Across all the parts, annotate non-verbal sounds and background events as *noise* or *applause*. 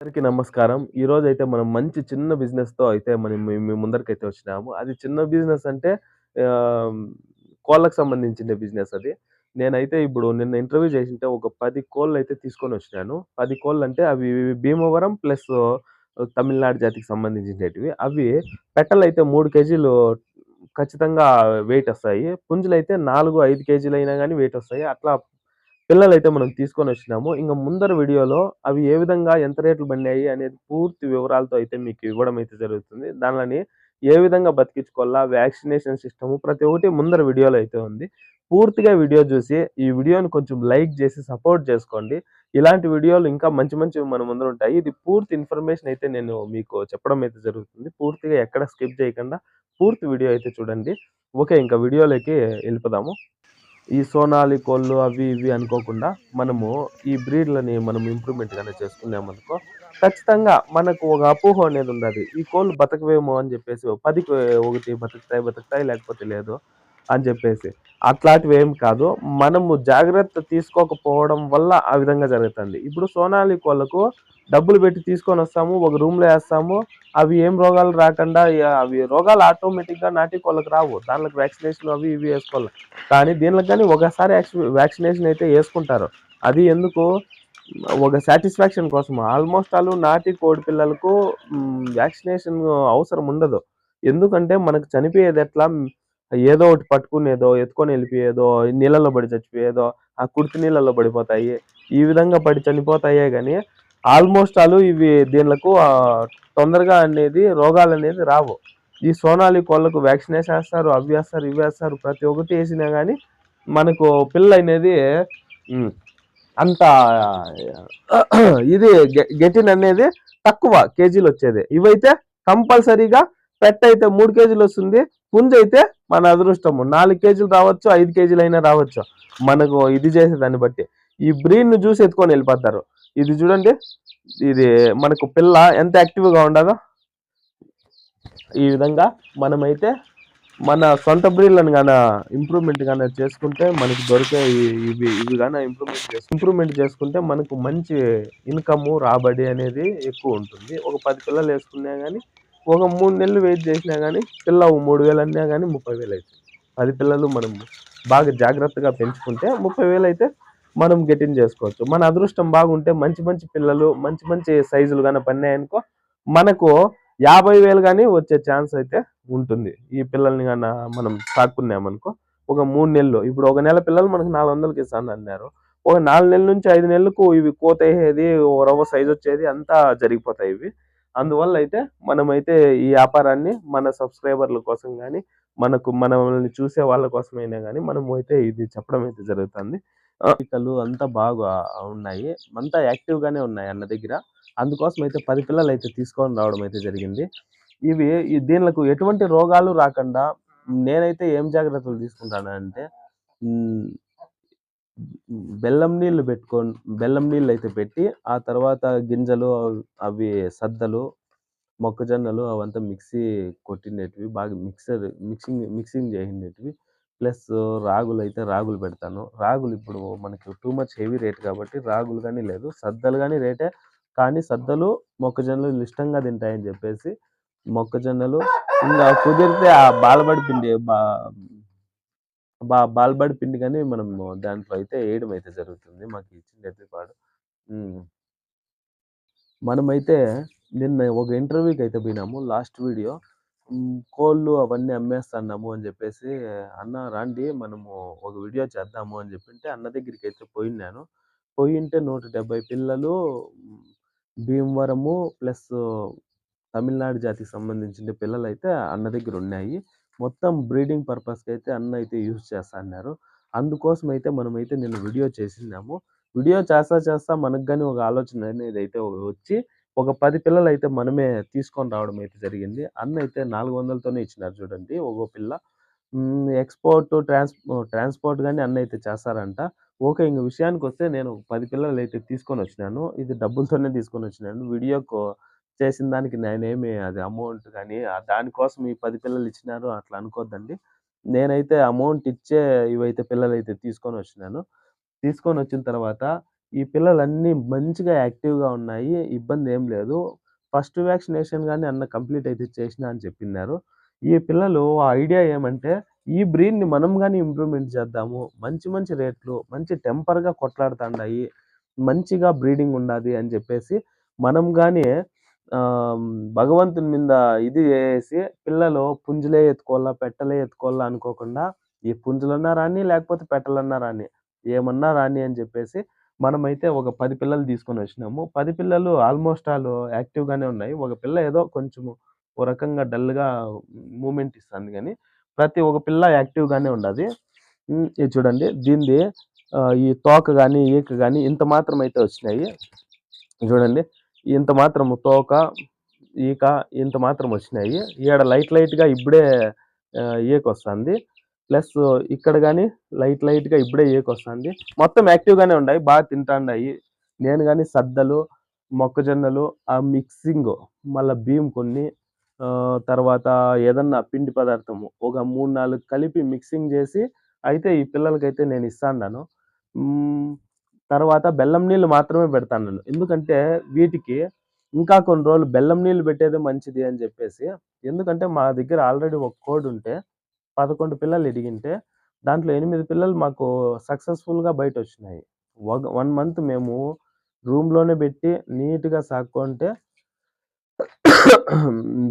అందరికీ నమస్కారం. ఈరోజైతే మనం మంచి చిన్న బిజినెస్‌తో అయితే మనం మీ ముందరికైతే వచ్చినాము. అది చిన్న బిజినెస్ అంటే కోళ్ళకు సంబంధించిన బిజినెస్ అది. నేనైతే ఇప్పుడు నిన్న ఇంటర్వ్యూ చేసింటే ఒక పది కోళ్ళు అయితే తీసుకొని వచ్చినాను పది కోళ్ళు అంటే అవి భీమవరం ప్లస్ తమిళనాడు జాతికి సంబంధించినవి అవి పెట్టలు అయితే మూడు కేజీలు ఖచ్చితంగా వెయిటొస్తాయి. పుంజులైతే 4, 5 కేజీలైనా గాని వెయిటొస్తాయి. అట్లా పిల్లలు అయితే మనం తీసుకొనొచ్చినాము. ఇంకా ముందర వీడియోలో అవి ఏ విధంగా ఎంత రేట్లు పండాయి అనేది పూర్తి వివరాలతో అయితే మీకు ఇవ్వడం అయితే జరుగుతుంది. దానిలోని ఏ విధంగా బతికించుకోవాలా, వ్యాక్సినేషన్ సిస్టము ప్రతి ఒక్కటి ముందర వీడియోలో అయితే ఉంది. పూర్తిగా వీడియో చూసి ఈ వీడియోని కొంచెం లైక్ చేసి సపోర్ట్ చేసుకోండి. ఇలాంటి వీడియోలు ఇంకా మంచి మంచి మన ముందర ఉంటాయి. ఇది పూర్తి ఇన్ఫర్మేషన్ అయితే నేను మీకు చెప్పడం అయితే జరుగుతుంది. పూర్తిగా ఎక్కడ స్కిప్ చేయకుండా పూర్తి వీడియో అయితే చూడండి. ఓకే. ఇంకా వీడియోలోకి వెళ్ళిపోదాము ఈ సోనాలి కోళ్ళు అవి ఇవి అనుకోకుండా మనము ఈ బ్రీడ్‌లని మనం ఇంప్రూవ్‌మెంట్ కానీ చేసుకున్నామనుకో ఖచ్చితంగా మనకు ఒక అపోహ అనేది ఉండాది. ఈ కోళ్ళు బతకవేమో అని చెప్పేసి 10కి ఒకటి బతుకుతాయి, బతుకుతాయి లేకపోతే లేదు అని చెప్పేసి. అట్లాంటివి ఏం కాదు. మనము జాగ్రత్త తీసుకోకపోవడం వల్ల ఆ విధంగా జరుగుతుంది. ఇప్పుడు సోనాలి కోళ్ళకు డబ్బులు పెట్టి తీసుకొని వస్తాము ఒక రూమ్‌లో వేస్తాము అవి ఏం రోగాలు రాకుండా అవి రోగాలు ఆటోమేటిక్‌గా నాటి కోళ్ళకి రావు. దాంట్లోకి వ్యాక్సినేషన్ అవి ఇవి వేసుకోవాలి కానీ దీనికి కానీ ఒకసారి వ్యాక్సినేషన్ అయితే వేసుకుంటారు అది ఎందుకు ఒక సాటిస్ఫాక్షన్ కోసం. ఆల్మోస్ట్ ఆల్ నాటి కోడి పిల్లలకు వ్యాక్సినేషన్ అవసరం ఉండదు. ఎందుకంటే మనకు చనిపోయేది ఎట్లా ఏదో ఒకటి పట్టుకునేదో, ఎత్తుకొని వెళ్ళిపోయేదో నీళ్ళలో పడి చచ్చిపోయేదో, ఆ కుడితి నీళ్ళలో పడిపోతాయి. ఈ విధంగా పడి చనిపోతాయే కానీ ఆల్మోస్ట్ ఆలు ఇవి దీనిలకు తొందరగా అనేది రోగాలనేది రావు. ఈ సోనాలి కోళ్ళకు వ్యాక్సినేషన్ వేస్తారు అవి వేస్తారు ఇవి వేస్తారు ప్రతి ఒక్కటి వేసినా కానీ మనకు పిల్ల అనేది అంత *clears throat* ఇది గె గెటిన్ అనేది తక్కువ కేజీలు వచ్చేది ఇవైతే కంపల్సరీగా పెట్ట అయితే మూడు కేజీలు వస్తుంది పుంజ అయితే మన అదృష్టము. నాలుగు కేజీలు రావచ్చు, ఐదు కేజీలు అయినా రావచ్చు. మనకు ఇది చేసే దాన్ని బట్టి. ఈ బ్రీడ్‌ని చూసి ఎత్తుకొని వెళ్ళిపోతారు ఇది చూడండి. ఇది మనకు పిల్ల ఎంత యాక్టివ్‌గా ఉండదో ఈ విధంగా మనమైతే మన సొంత బ్రీడ్‌లను కానీ ఇంప్రూవ్‌మెంట్ కానీ చేసుకుంటే మనకు దొరికే ఇవి ఇవి కానీ ఇంప్రూవ్‌మెంట్ చేసు ఇంప్రూవ్‌మెంట్ చేసుకుంటే మనకు మంచి ఇన్కమ్ రాబడి అనేది ఎక్కువ ఉంటుంది ఒక పది పిల్లలు వేసుకున్నా కానీ ఒక మూడు నెలలు వెయిట్ చేసినా కానీ పిల్ల మూడు వేలు అన్నా కానీ ముప్పై వేలు అవుతుంది పది పిల్లలు మనం బాగా జాగ్రత్తగా పెంచుకుంటే 30,000 అయితే మనం గెటిన్ చేసుకోవచ్చు. మన అదృష్టం బాగుంటే మంచి మంచి పిల్లలు, మంచి మంచి సైజులు కానీ పన్నాయనుకో మనకు యాభై వేలు కానీ వచ్చే ఛాన్స్ అయితే ఉంటుంది. ఈ పిల్లల్ని కానీ మనం సాకుకున్నామనుకో ఒక మూడు నెలలు ఇప్పుడు ఒక నెల పిల్లలు మనకు 400కి ఇస్తానన్నారు. ఒక నాలుగు నెలల నుంచి ఐదు నెలలకు ఇవి కోతయ్యేది, అయ్యేది రవ్వ సైజొచ్చేది అంతా జరిగిపోతాయి ఇవి. అందువల్ల అయితే మనమైతే ఈ వ్యాపారాన్ని మన సబ్‌స్క్రైబర్‌ల కోసం కానీ మనకు మనల్ని చూసే వాళ్ళ కోసమైనా కానీ మనము అయితే ఇది చెప్పడం అయితే జరుగుతుంది. పిల్లలు అంతా బాగా ఉన్నాయి. అంతా యాక్టివ్‌గానే ఉన్నాయి అన్న దగ్గర. అందుకోసం అయితే పది పిల్లలు అయితే తీసుకొని రావడం అయితే జరిగింది. ఇవి ఈ ఎటువంటి రోగాలు రాకుండా నేనైతే ఏం జాగ్రత్తలు తీసుకుంటానంటే బెల్లం నీళ్ళు పెట్టుకొని బెల్లం నీళ్ళు అయితే పెట్టి ఆ తర్వాత గింజలు అవి సద్దలు, మొక్కజొన్నలు అవంతా మిక్సీ కొట్టిండేటివి బాగా మిక్సర్ మిక్సింగ్ మిక్సింగ్ చేసిండేటివి. ప్లస్ రాగులు అయితే రాగులు పెడతాను. రాగులు ఇప్పుడు మనకి టూ మచ్ హెవీ రేట్ కాబట్టి రాగులు కానీ లేదు. సద్దలు కానీ రేటే. కానీ సద్దలు, మొక్కజొన్నలు ఇష్టంగా తింటాయని చెప్పేసి మొక్కజొన్నలు ఇంకా కుదిరితే ఆ బాలబడి పిండి బా బాల్బడి పిండి కానీ మనము దాంట్లో అయితే వేయడం అయితే జరుగుతుంది. మాకు ఇచ్చింది వాడు. మనమైతే నిన్న ఒక ఇంటర్వ్యూకి అయితే పోయినాము. Last video. కోళ్ళు అవన్నీ అమ్మేస్తన్నాము అని చెప్పేసి అన్న రాండి మనము ఒక వీడియో చేద్దాము అని చెప్పింటే అన్న దగ్గరికి అయితే పోయినాను పోయింటే 170 పిల్లలు భీమవరము ప్లస్ తమిళనాడు జాతికి సంబంధించిన పిల్లలైతే అన్న దగ్గర ఉన్నాయి. మొత్తం బ్రీడింగ్ పర్పస్కి అయితే అన్న అయితే యూజ్ చేస్తా అన్నారు అందుకోసం అయితే మనమైతే నేను వీడియో చేసినాము వీడియో చేస్తా చేస్తా మనకు కానీ ఒక ఆలోచన అనేది అయితే వచ్చి ఒక పది పిల్లలు అయితే మనమే తీసుకొని రావడం అయితే జరిగింది. అన్న అయితే 400తోనే ఇచ్చినారు చూడండి ఒక్కో పిల్ల. ఎక్స్‌పోర్ట్, ట్రాన్స్ ట్రాన్స్‌పోర్ట్ కానీ అన్న అయితే చేస్తారంట. ఓకే. ఇంక విషయానికొస్తే నేను పది పిల్లలు అయితే తీసుకొని వచ్చినాను ఇది డబ్బులతోనే తీసుకొని వచ్చినాను వీడియోకు చేసిన దానికి నేనేమి అది అమౌంట్ కానీ దానికోసం ఈ పది పిల్లలు ఇచ్చినారు అట్లా అనుకోద్దండి. నేనైతే అమౌంట్ ఇచ్చే ఇవైతే పిల్లలైతే తీసుకొని వచ్చిన తర్వాత ఈ పిల్లలన్నీ మంచిగా యాక్టివ్‌గా ఉన్నాయి. ఇబ్బంది ఏం లేదు. ఫస్ట్ వ్యాక్సినేషన్ కానీ అన్న కంప్లీట్ అయితే చేసిన అని చెప్పిన్నారు. ఈ పిల్లలు ఐడియా ఏమంటే, ఈ బ్రీడ్‌ని మనం కానీ ఇంప్రూవ్‌మెంట్ చేద్దాము. మంచి మంచి రేట్లు, మంచి టెంపర్‌గా కొట్లాడుతుండాయి మంచిగా బ్రీడింగ్ ఉండాలి అని చెప్పేసి మనం కానీ భగవంతుని మీద ఇది వేసి పిల్లలు పుంజులే ఎత్తుకోవాలా, పెట్టలే ఎత్తుకోవాలా అనుకోకుండా ఈ పుంజులన్నా రాని, లేకపోతే పెట్టలన్నా రాని, ఏమన్నా రాని అని చెప్పేసి మనమైతే ఒక పది పిల్లలు తీసుకొని వచ్చినాము పది పిల్లలు ఆల్‌మోస్ట్ ఆల్ యాక్టివ్‌గానే ఉన్నాయి. ఒక పిల్ల ఏదో కొంచెము ఓ రకంగా డల్‌గా మూమెంట్ ఇస్తుంది కానీ ప్రతి ఒక పిల్ల యాక్టివ్‌గానే ఉండదు ఇది చూడండి దీనిది ఈ తోక కానీ ఈక కానీ ఇంత మాత్రం అయితే వచ్చినాయి. చూడండి. ఇంత మాత్రము తోక, ఈక ఇంత మాత్రం వచ్చినాయి. ఈడ లైట్ లైట్‌గా ఇప్పుడే ఏకొస్తుంది ప్లస్ ఇక్కడ కానీ లైట్ లైట్‌గా ఇప్పుడే ఏకొస్తుంది మొత్తం యాక్టివ్‌గానే ఉన్నాయి బాగా తింటాండాయి. నేను కానీ సద్దలు, మొక్కజొన్నలు ఆ మిక్సింగ్ మళ్ళీ బియ్యం కొన్ని తర్వాత ఏదన్నా పిండి పదార్థము ఒక 3, 4 కలిపి మిక్సింగ్ చేసి అయితే ఈ పిల్లలకైతే నేను ఇస్తాండాను. తర్వాత బెల్లం నీళ్ళు మాత్రమే పెడతాన్నాను. ఎందుకంటే వీటికి ఇంకా కొన్ని రోజులు బెల్లం నీళ్ళు పెట్టేదే మంచిది అని చెప్పేసి ఎందుకంటే మా దగ్గర ఆల్రెడీ ఒక కోడి ఉంటే పదకొండు పిల్లలు ఇడిగింటే దాంట్లో ఎనిమిది పిల్లలు మాకు సక్సెస్‌ఫుల్‌గా బయటొచ్చినాయి. ఒక వన్ మంత్ మేము రూమ్‌లోనే పెట్టి నీట్‌గా సాక్కుంటే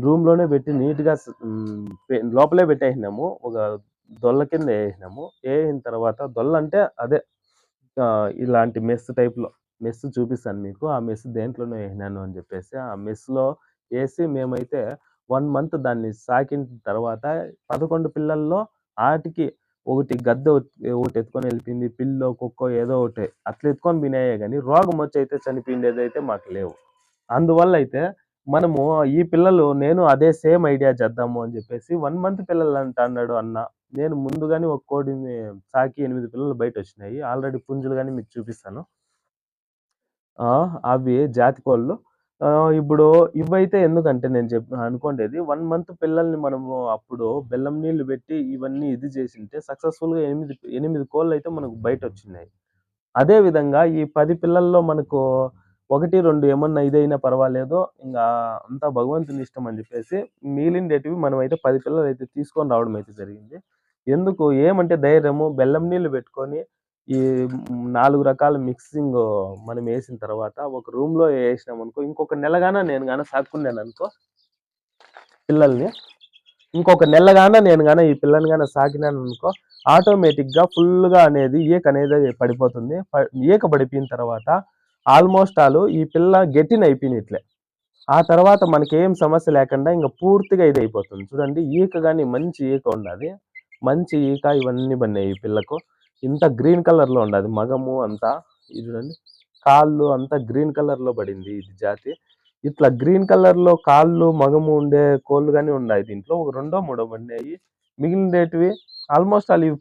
రూమ్‌లోనే పెట్టి నీట్‌గా లోపలే పెట్టేసినాము. ఒక దొల్ల కింద వేసినాము వేసిన తర్వాత దొల్ల అంటే అదే ఇలాంటి మెస్ టైప్‌లో. మెస్ చూపిస్తాను మీకు. ఆ మెస్ దేంట్లోనే వేసినాను అని చెప్పేసి ఆ మెస్‌లో వేసి మేమైతే వన్ మంత్ దాన్ని సాకిన తర్వాత 11 పిల్లల్లో ఆటికి ఒకటి గద్దె ఒకటి ఎత్తుకొని వెళ్ళిపోయింది పిల్లో, కుక్కో ఏదో ఒకటి అట్లా ఎత్తుకొని పోయినాయే రోగం వచ్చి అయితే చనిపోయిండేదైతే మాకు లేవు. అందువల్ల అయితే మనము ఈ పిల్లలు నేను అదే సేమ్ ఐడియా చేద్దాము అని చెప్పేసి వన్ మంత్ పిల్లలు అంటున్నాడు అన్న. నేను ముందుగానే ఒక కోడిని సాకి ఎనిమిది పిల్లలు బయట వచ్చినాయి ఆల్రెడీ పుంజులు కానీ మీకు చూపిస్తాను. ఆ! అవి జాతి కోళ్ళు. ఆ ఇప్పుడు ఇవైతే ఎందుకంటే నేను చెప్ అనుకోండేది వన్ మంత్ పిల్లల్ని మనము అప్పుడు బెల్లం నీళ్ళు పెట్టి ఇవన్నీ ఇది చేసింటే సక్సెస్‌ఫుల్‌గా 8, 8 కోళ్ళైతే మనకు బయటొచ్చినాయి. అదే విధంగా ఈ పది పిల్లల్లో మనకు 1, 2 ఏమన్నా ఇదైనా పర్వాలేదు. ఇంకా అంతా భగవంతుని ఇష్టం అని చెప్పేసి మిగిలిండేటివి మనమైతే 10 పిల్లలైతే తీసుకొని రావడం అయితే జరిగింది. ఎందుకు ఏమంటే ధైర్యము బెల్లం నీళ్ళు పెట్టుకొని ఈ నాలుగు రకాల మిక్సింగ్ మనం వేసిన తర్వాత ఒక రూమ్‌లో అనుకో ఇంకొక నెలగాన నేను గాన సాక్కున్నాననుకో పిల్లల్ని ఇంకొక నెలగాన నేను గాన ఈ పిల్లని గాన సాకినాననుకో ఆటోమేటిక్‌గా ఫుల్‌గా అనేది ఈక అనేది పడిపోతుంది. ప ఈక పడిపోయిన తర్వాత ఆల్‌మోస్ట్ ఆల్ ఈ పిల్ల గెట్టినయిపోయినట్లే. ఆ తర్వాత మనకేం సమస్య లేకుండా ఇంకా పూర్తిగా ఇది అయిపోతుంది చూడండి ఈక కానీ మంచి ఈక ఉండాది. మంచి ఈక ఇవన్నీ బన్నాయి ఈ పిల్లకు. ఇంత గ్రీన్ కలర్‌లో ఉండదు మగము అంతా. ఇది చూడండి. కాళ్ళు అంతా గ్రీన్ కలర్‌లో పడింది ఇది జాతి. ఇట్లా గ్రీన్ కలర్‌లో కాళ్ళు, మగము ఉండే కోళ్ళు కానీ ఉన్నాయి దీంట్లో. ఒక రెండో, మూడో పడినాయి. మిగిలిండేటివి ఆల్‌మోస్ట్ ఆల్ ఇవి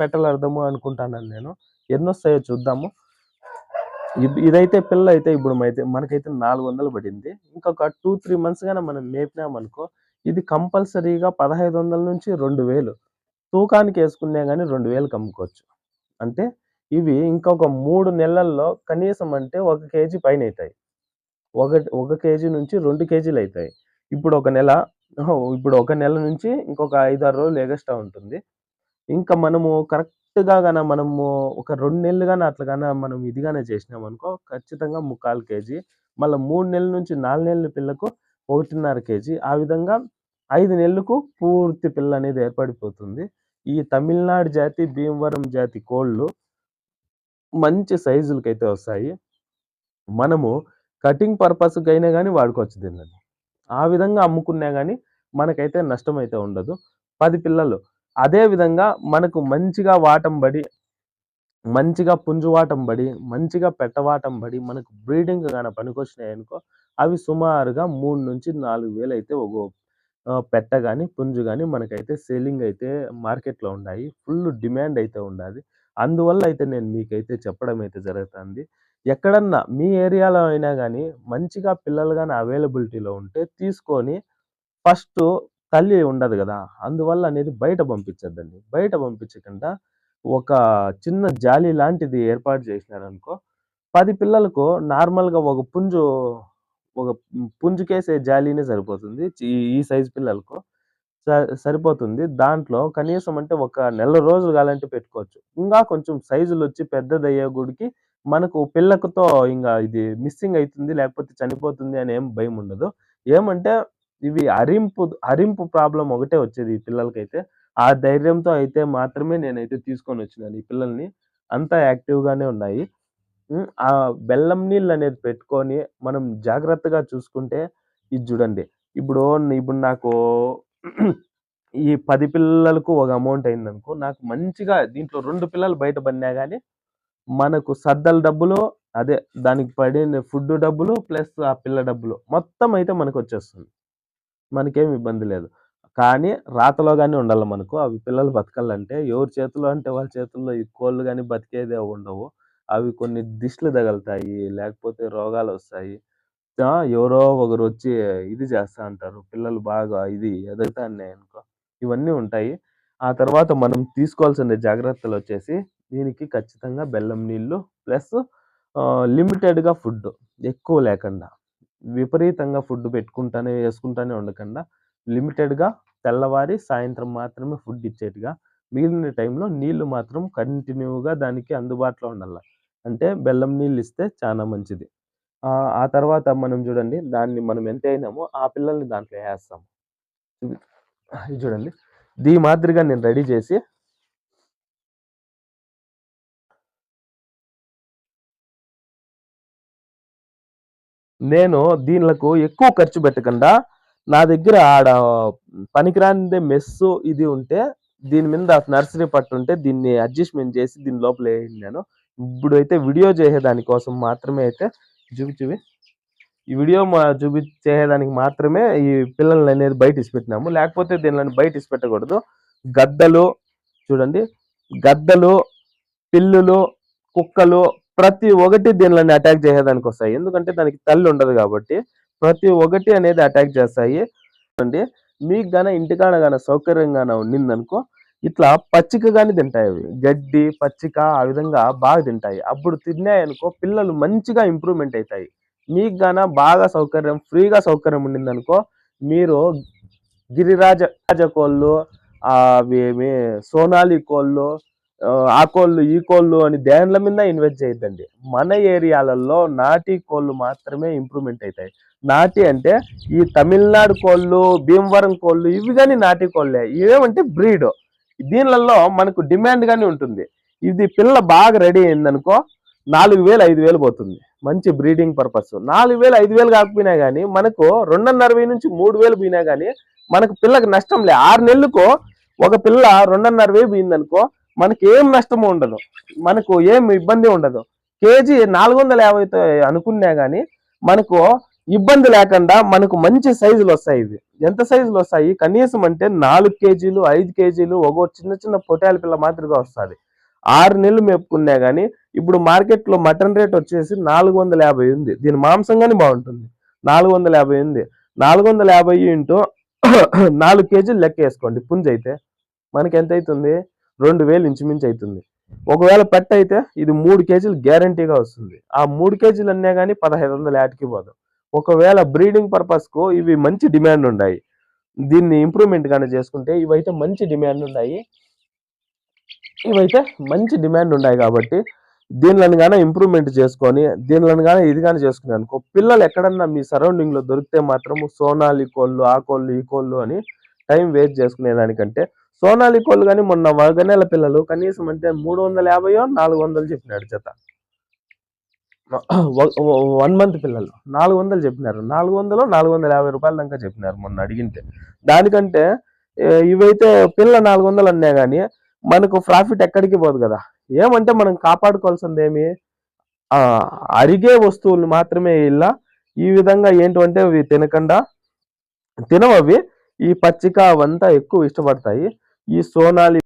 పెట్టలు అర్థము అనుకుంటాను నేను. ఎన్నొస్తాయో చూద్దాము. ఇదైతే ఇదైతే పిల్లయితే ఇప్పుడు అయితే మనకైతే 400 పడింది. ఇంకొక 2, 3 మంత్స్ గానే మనం మేపినామనుకో ఇది కంపల్సరీగా పదహైదు వందల నుంచి రెండు వేలు తూకానికి వేసుకునే కానీ రెండు వేలు కమ్ముకోవచ్చు అంటే ఇవి ఇంకొక మూడు నెలల్లో కనీసం అంటే ఒక కేజీ పైన అవుతాయి ఒకటి ఒక కేజీ నుంచి రెండు కేజీలు అవుతాయి ఇప్పుడు ఒక నెల ఇప్పుడు ఒక నెల నుంచి ఇంకొక 5, 6 రోజులు ఎగస్ట్రా ఉంటుంది. ఇంకా మనము కరెక్ట్ కరెక్ట్‌గా గాన మనము ఒక రెండు నెలలు కానీ అట్లా మనం ఇదిగానే చేసినాం అనుకో ఖచ్చితంగా 3/4 కేజీ. మళ్ళీ మూడు నెలల నుంచి నాలుగు నెలల పిల్లకు 1.5 కేజీ. ఆ విధంగా ఐదు నెలలకు పూర్తి పిల్ల అనేది ఏర్పడిపోతుంది. ఈ తమిళనాడు జాతి, భీమవరం జాతి కోళ్ళు మంచి సైజులకైతే వస్తాయి. మనము కటింగ్ పర్పస్కి అయినా కానీ వాడుకోవచ్చు దీనిని. ఆ విధంగా అమ్ముకున్నా కానీ మనకైతే నష్టం అయితే ఉండదు. పది పిల్లలు. అదే విధంగా మనకు మంచిగా వాటం బడి మంచిగా పుంజు వాటం బడి, మంచిగా పెట్ట వాటం బడి మనకు బ్రీడింగ్ కానీ పనికొచ్చినాయి అనుకో అవి సుమారుగా 3-4000 అయితే ఒక పెట్ట కానీ పుంజు కానీ మనకైతే సేలింగ్ అయితే మార్కెట్‌లో ఉన్నాయి ఫుల్ డిమాండ్ అయితే ఉండాది. అందువల్ల అయితే నేను మీకైతే చెప్పడం అయితే జరుగుతుంది ఎక్కడన్నా మీ ఏరియాలో అయినా కానీ మంచిగా పిల్లలు కానీ అవైలబిలిటీలో ఉంటే తీసుకొని ఫస్ట్ తల్లి ఉండదు కదా అందువల్ల అనేది బయట పంపించద్దండి బయట పంపించకుండా ఒక చిన్న జాలి లాంటిది ఏర్పాటు చేసినారనుకో పది పిల్లలకు నార్మల్‌గా ఒక పుంజు ఒక పుంజుకేసే జాలీనే సరిపోతుంది. ఈ ఈ సైజ్ పిల్లలకు. స సరిపోతుంది. దాంట్లో కనీసం అంటే ఒక నెల రోజులు కాలంటే పెట్టుకోవచ్చు. ఇంకా కొంచెం సైజులు వచ్చి పెద్దదయ్యే గుడికి మనకు పిల్లకతో ఇంకా ఇది మిస్సింగ్ అవుతుంది లేకపోతే చనిపోతుంది అని ఏం భయం ఉండదు ఏమంటే ఇవి అరింపు అరింపు ప్రాబ్లం ఒకటే వచ్చేది ఈ పిల్లలకైతే. ఆ ధైర్యంతో అయితే మాత్రమే నేనైతే తీసుకొని వచ్చినాను ఈ పిల్లల్ని. అంతా యాక్టివ్‌గానే ఉన్నాయి. ఆ బెల్లం నీళ్ళు అనేది పెట్టుకొని మనం జాగ్రత్తగా చూసుకుంటే ఇది చూడండి ఇప్పుడు ఇప్పుడు నాకు ఈ పది పిల్లలకు ఒక అమౌంట్ అయిందనుకో, నాకు మంచిగా దీంట్లో రెండు పిల్లలు బయట పడినా కానీ మనకు సద్దల డబ్బులు, అదే దానికి పడిన ఫుడ్ డబ్బులు, ప్లస్ ఆ పిల్ల డబ్బులు మొత్తం అయితే మనకు వచ్చేస్తుంది మనకేమి ఇబ్బంది లేదు. కానీ రాతలో కానీ ఉండాలి మనకు. అవి పిల్లలు బతకాలంటే ఎవరి చేతిలో అంటే వాళ్ళ చేతుల్లో ఈ కోళ్ళు కానీ బతికేదే ఉండవు. అవి కొన్ని దిష్లు తగలుతాయి లేకపోతే రోగాలు వస్తాయి ఎవరో ఒకరు వచ్చి ఇది చేస్తా అంటారు. పిల్లలు బాగా ఇది ఎదుగుతాన్నాయనుకో. ఇవన్నీ ఉంటాయి. ఆ తర్వాత మనం తీసుకోవాల్సిన జాగ్రత్తలు వచ్చేసి దీనికి ఖచ్చితంగా బెల్లం నీళ్ళు ప్లస్ లిమిటెడ్‌గా ఫుడ్ ఎక్కువ లేకుండా. విపరీతంగా ఫుడ్ పెట్టుకుంటానే వేసుకుంటానే ఉండకుండా లిమిటెడ్‌గా తెల్లవారి, సాయంత్రం మాత్రమే ఫుడ్ ఇచ్చేట్టుగా మిగిలిన టైంలో నీళ్ళు మాత్రం కంటిన్యూ‌గా దానికి అందుబాటులో ఉండాల. అంటే బెల్లం నీళ్ళు ఇస్తే చాలా మంచిది. ఆ తర్వాత మనం చూడండి దాన్ని మనం ఎంత అయినామో ఆ పిల్లల్ని దాంట్లో వేస్తాము చూడండి. దీ మాదిరిగా నేను రెడీ చేసి నేను దీనిలకు ఎక్కువ ఖర్చు పెట్టకుండా నా దగ్గర ఆడ పనికిరానిదే మెస్సు ఇది ఉంటే దీని మీద నర్సరీ పట్టు ఉంటే దీన్ని అడ్జస్ట్‌మెంట్ చేసి దీని లోపల వేయండి ఇప్పుడు అయితే వీడియో చేసేదాని కోసం మాత్రమే అయితే చూపి చూపి. ఈ వీడియో మా చూపి చేసేదానికి మాత్రమే ఈ పిల్లల్ని అనేది బయట ఇసిపెట్టినాము లేకపోతే దీనిలని బయట ఇసిపెట్టకూడదు గద్దలు చూడండి. గద్దలు, పిల్లులు, కుక్కలు ప్రతి ఒక్కటి దీనిలని అటాక్ చేసేదానికి వస్తాయి ఎందుకంటే దానికి తల్లి ఉండదు కాబట్టి. ప్రతి ఒక్కటి అనేది అటాక్ చేస్తాయి. అండి మీకు గాన ఇంటికాడ గాన సౌకర్యంగాన ఉండిందనుకో, ఇట్లా పచ్చిక గాని తింటాయి అవి. గడ్డి, పచ్చిక ఆ విధంగా బాగా తింటాయి. అప్పుడు తిన్నాయనుకో పిల్లలు మంచిగా ఇంప్రూవ్‌మెంట్ అవుతాయి మీకు గాన బాగా సౌకర్యం ఫ్రీగా సౌకర్యం ఉండిందనుకో, మీరు గిరిరాజ రాజ కోళ్ళు అవి అవేమి సోనాలి కోళ్ళు ఆ కోళ్ళు, ఈ కోళ్ళు అని దేన్ల మీద ఇన్వెస్ట్ చేయొద్దండి. మన ఏరియాలలో నాటి కోళ్ళు మాత్రమే ఇంప్రూవ్‌మెంట్ అవుతాయి నాటి అంటే ఈ తమిళనాడు కోళ్ళు, భీమవరం కోళ్ళు ఇవి కానీ నాటి కోళ్ళే. ఇవేమంటే బ్రీడ్. దీనిలలో మనకు డిమాండ్ కానీ ఉంటుంది. ఇది పిల్ల బాగా రెడీ అయిందనుకో 4000, 5000 పోతుంది. మంచి బ్రీడింగ్ పర్పస్. 4000, 5000 కాకపోయినా కానీ మనకు 2,500-3,000 పోయినా కానీ మనకు పిల్లకి నష్టం లే. ఆరు నెలలకు ఒక పిల్ల 2,500 పోయిందనుకో మనకి ఏం నష్టము ఉండదు. మనకు ఏం ఇబ్బంది ఉండదు. కేజీ 450తో అనుకున్నా కానీ మనకు ఇబ్బంది లేకుండా మనకు మంచి సైజులొస్తాయి ఇవి. ఎంత సైజులు వస్తాయి కనీసం అంటే నాలుగు కేజీలు, ఐదు కేజీలు ఒక్కో చిన్న చిన్న పొటాల పిల్ల మాదిరిగా వస్తుంది ఆరు నెలలు మేపుకున్నా కానీ ఇప్పుడు మార్కెట్‌లో మటన్ రేట్ వచ్చేసి 450 ఉంది. దీని మాంసం గాని బాగుంటుంది. 450 ఉంది. 450 ఇంటూ నాలుగు కేజీలు లెక్క వేసుకోండి పుంజ్ అయితే మనకు ఎంత అవుతుంది రెండు వేలు ఇంచుమించు అవుతుంది ఒకవేళ పెట్టయితే ఇది మూడు కేజీలు గ్యారంటీగా వస్తుంది. ఆ మూడు కేజీలు అన్నా గాని 1500 యాటికి పోదు. ఒకవేళ బ్రీడింగ్ పర్పస్‌కు ఇవి మంచి డిమాండ్ ఉన్నాయి దీన్ని ఇంప్రూవ్‌మెంట్ కానీ చేసుకుంటే ఇవైతే మంచి డిమాండ్ ఉన్నాయి ఇవైతే మంచి డిమాండ్ ఉన్నాయి కాబట్టి దీనిలను కానీ ఇంప్రూవ్‌మెంట్ చేసుకొని, దీనిలను కానీ ఇది కానీ చేసుకుని అనుకో పిల్లలు ఎక్కడన్నా మీ సరౌండింగ్‌లో దొరికితే మాత్రం సోనాలి కోళ్ళు, ఆ కోళ్ళు, ఈ కోళ్ళు అని టైం వేస్ట్ చేసుకునే దానికంటే సోనాలి కోళ్ళు కానీ మొన్న వగనెల పిల్లలు కనీసం అంటే 350 400 చెప్పినాడు జత. వ వ 1 మంత్ పిల్లలు. 400 చెప్పినారు. 400 450 రూపాయల దాకా చెప్పినారు మొన్న అడిగింటే. దానికంటే ఇవైతే పిల్ల 400 అన్నా కానీ మనకు ప్రాఫిట్ ఎక్కడికి పోదు కదా! ఏమంటే మనం కాపాడుకోవాల్సింది ఏమి అరిగే వస్తువులు మాత్రమే ఇలా ఈ విధంగా ఏంటంటే అవి తినకుండా తినవవి. ఈ పచ్చిక అవంతా ఎక్కువ ఇష్టపడతాయి. ఈ సోనాలి